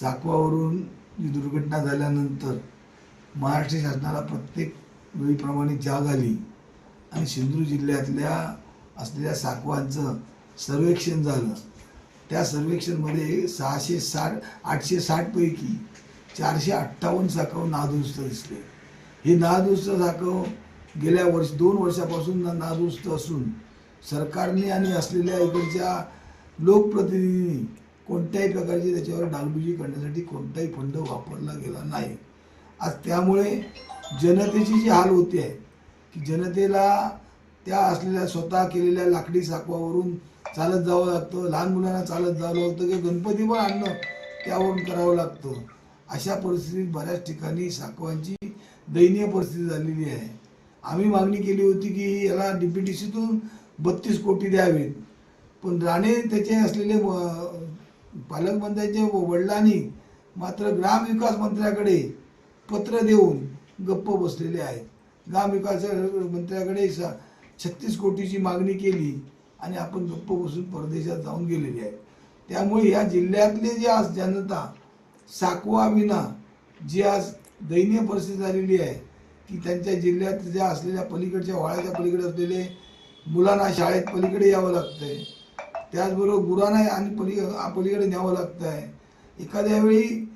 साकवावरून जी दुर्घटना झाल्यानंतर महाराष्ट्र शासनाला प्रत्येक वेळीप्रमाणे जाग आली आणि सिंधुदुर्ग जिल्ह्यातल्या असलेल्या साकवांचं सर्वेक्षण झालं. त्या सर्वेक्षणमध्ये सहाशे साठ आठशे साठपैकी चारशे अठ्ठावन्न साकव नादुरुस्त दिसले. हे नादुरुस्त साकव गेल्या वर्ष दोन वर्षापासून ना- नादुरुस्त असून सरकारने आणि असलेल्या इकडच्या लोकप्रतिनिधींनी कोणत्याही प्रकारची त्याच्यावर डागडुजी करण्यासाठी कोणताही फंड वापरला गेला नाही. आज त्यामुळे जनतेची जी हाल होते आहे की जनतेला त्या असलेल्या स्वतः केलेल्या लाकडी साकवावरून चालत जावं लागतं लहान मुलांना चालत जावं लागतं किंवा गणपती पण आणणं त्यावरून करावं लागतं. अशा परिस्थितीत बऱ्याच ठिकाणी साकवांची दयनीय परिस्थिती झालेली आहे. आम्ही मागणी केली होती की याला डी पी टी सीतून बत्तीस कोटी द्यावेत. पण राणे त्याचे असलेले पालकमंत्र्यांच्या वडिलांनी मात्र ग्रामविकास मंत्र्याकडे पत्र देऊन गप्प बसलेले आहेत. ग्रामविकास मंत्र्याकडे स छत्तीस कोटीची मागणी केली आणि आपण गप्प बसून परदेशात जाऊन गेलेले आहे त्यामुळे या जिल्ह्यातले जे आज जनता साकवाविना जी आज दयनीय परिस्थिती झालेली आहे की त्यांच्या जिल्ह्यात ज्या असलेल्या पलीकडच्या वाळ्याच्या पलीकडे असलेले मुलांना शाळेत पलीकडे यावं लागतंय. त्याचबरोबर गुरांना आणि पली पलीकडे न्यावं लागतं आहे. एखाद्या वेळी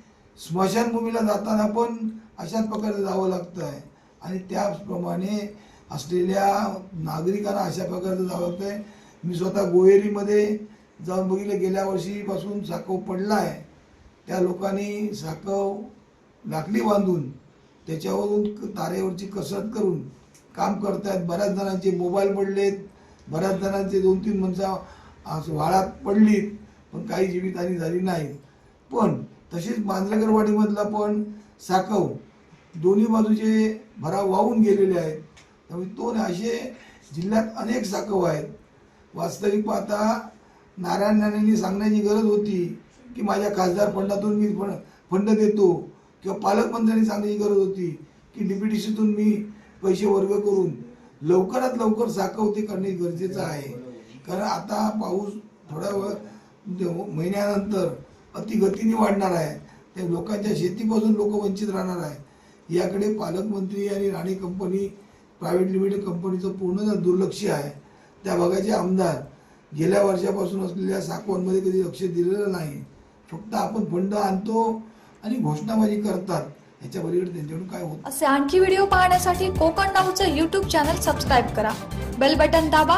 स्मशानभूमीला जाताना पण अशाच प्रकारे जावं लागतं आहे. आणि त्याचप्रमाणे असलेल्या नागरिकांना अशा प्रकारचं जावं लागतं आहे. मी स्वतः गोहेरीमध्ये जाऊन बघितलं गेल्या वर्षीपासून साखव पडला आहे. त्या लोकांनी साखव लाकडी बांधून त्याच्यावरून क- तारेवरची कसरत करून काम करतायत. बऱ्याच जणांचे मोबाईल पडलेत. बऱ्याच जणांचे दोन तीन माणसं आज वाळात पडलीत पण काही जीवितहानी झाली नाही. पण तशीच मांजरेकरवाडीमधला पण साकव दोन्ही बाजूचे भराव वाहून गेलेले आहेत. त्यामुळे तो असे जिल्ह्यात अनेक साकव आहेत. वास्तविक पाहता नारायण राणेंनी सांगण्याची गरज होती की माझ्या खासदार फंडातून मी फंड फंड देतो किंवा पालकमंत्र्यांनी सांगण्याची गरज होती की डीपीटीसीतून मी पैसे वर्ग करून लवकरात लवकर साकव ते करणे गरजेचं आहे. कारण आता पाऊस थोड्या वेळ महिन्यानंतर अतिगतीने वाढणार आहे. त्या लोकांच्या शेतीपासून लोक वंचित राहणार आहे याकडे पालकमंत्री आणि राणे कंपनी प्रायव्हेट लिमिटेड कंपनीचं पूर्ण दुर्लक्ष आहे. त्या भागाचे आमदार गेल्या वर्षापासून असलेल्या साकवणमध्ये कधी लक्ष दिलेलं नाही. फक्त आपण फंड आणतो आणि घोषणाबाजी करतात. ह्याच्या पलीकडे त्यांच्याकडून काय होत? असे आणखी व्हिडिओ पाहण्यासाठी कोकण नाऊचं यूट्यूब चॅनल सबस्क्राईब करा. बेल बटन दाबा.